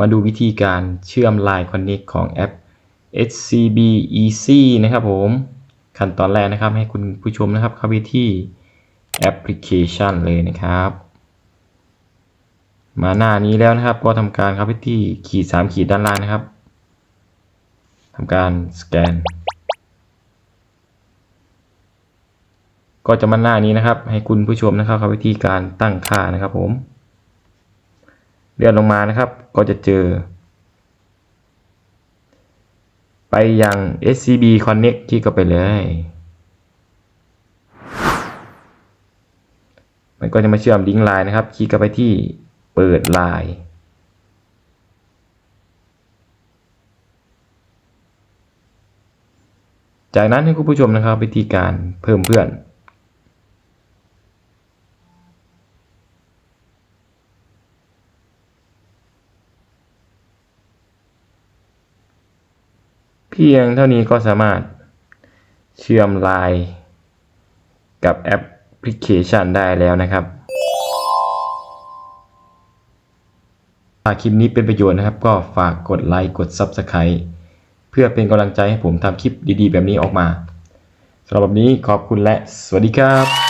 มาดูวิธีการเชื่อม Line Connect ของแอป SCB Easy นะครับผมขั้นตอนแรกนะครับให้คุณผู้ชมนะครับเข้าไปที่แอปพลิเคชันเลยนะครับ มาหน้านี้แล้วนะครับ ก็ทำการเข้าไปที่ขีด 3 ขีดด้านล่างนะครับทำการสแกน ก็จะมาหน้านี้นะครับ ให้คุณผู้ชมนะครับเข้าไปที่การตั้งค่านะครับผม เลื่อนลงมานะครับ ก็จะเจอ ไปยัง SCB Connect ที่ก็ไปเลย มันก็จะมาเชื่อมลิงก์ไลน์นะครับ คลิกเข้าไปที่เปิดไลน์จากนั้นให้คุณผู้ชมนะครับไปที่การเพิ่มเพื่อน พียงเท่านี้ก็สามารถเชื่อมไลน์กับแอปพลิเคชันได้แล้วนะครับถ้าคลิปนี้เป็นประโยชน์นะครับ ก็ฝากกดไลค์กด Subscribe เพื่อเป็นกำลังใจให้ผมทำคลิปดีๆ แบบนี้ออกมาสำหรับวันนี้ขอบคุณและสวัสดีครับ